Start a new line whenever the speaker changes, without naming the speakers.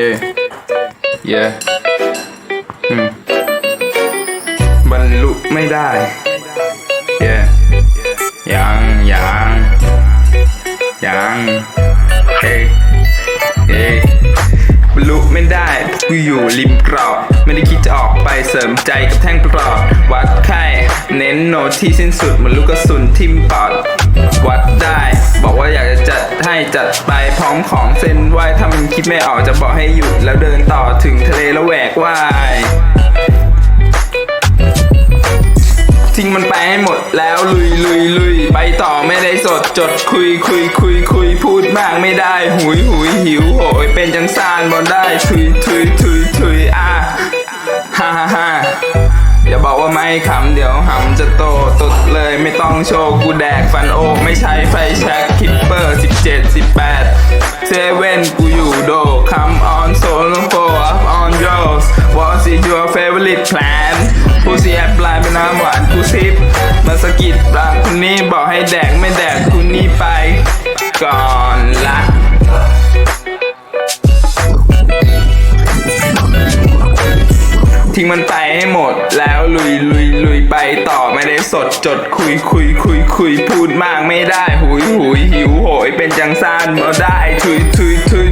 yeah yeah บรรลุไม่ได้ yeah ยังยังยังเฮ้ยเฮ้ยบรรลุไม่ได้กูอยู่ริมกรอบ ไม่ได้คิดจะออกไปเสริมใจกับแท่งประหลอดวัด เน้นโนตที่สิ้นสุดเหมือนลูกกระสุนทิ่มปอดวัดได้ บอกว่าอยากจะจัดให้จัดไปพร้อมของเส้นไหวถ้ามันคิดไม่ออกจะบอกให้หยุดแล้วเดินต่อถึงทะเลแล้วแหวกว่ายทิ้งมันไปให้หมดแล้วลุยลุยลุยไปต่อไม่ได้สดจดคุยคุยคุยคุยพูดมากไม่ได้ หุยหุยหิวโหยเป็นจังซานบอลได้ทุยทุยทุยทุยอะฮ่าฮ่า ไม่ขำเดี๋ยวหำจะโตตุดเลยไม่ต้องโชว์กูแดกฟันโอไม่ใช้ไฟแช็กคิปเปอร์17 18เซเว่นกูอยู่โด come on solo for up on yours what is your favorite plan ผู้เสียปลายเป็นน้ำหวานกูซิปมาสะกิดปลาคนนี้บอกให้แดกไม่แดกคุณนี่ไปก่อน ทิ้งมันไปให้หมด แล้วลุยลุยลุยไปต่อไม่ได้สดจดคุยคุยคุยคุยพูดมากไม่ได้ หุยหุยหิวโหยเป็นจังซานมาได้ทุยทุยทุยทุย